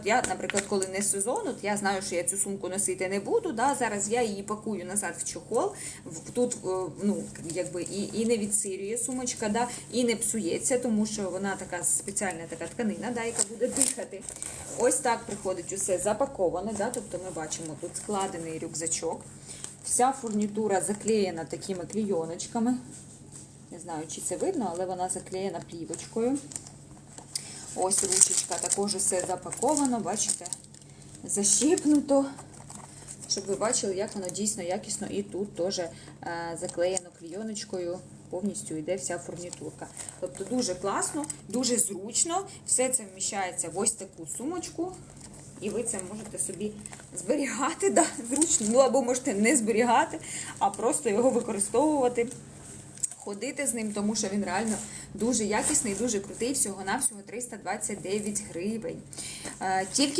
От я, наприклад, коли не сезон, от я знаю, що я цю сумку носити не буду. Да, зараз я її пакую назад в чохол. Тут ну, якби і, і не відсирює сумочка, да, і не псується, тому що вона така спеціальна така тканина, да, яка буде дихати. Ось так приходить усе запаковане. Да, тобто ми бачимо тут складений рюкзачок. Вся фурнітура заклеєна такими клійоночками. Не знаю, чи це видно, але вона заклеєна плівочкою. Ось ручечка також все запаковано, бачите, защіпнуто. Щоб ви бачили, як воно дійсно якісно. І тут теж е, заклеєно клійоночкою, повністю йде вся фурнітурка. Тобто дуже класно, дуже зручно. Все це вміщається в ось таку сумочку. І ви це можете собі зберігати, да, зручно, ну або можете не зберігати, а просто його використовувати ходити з ним, тому що він реально дуже якісний, дуже крутий. Всього навсього 329 гривень. Е, Тільки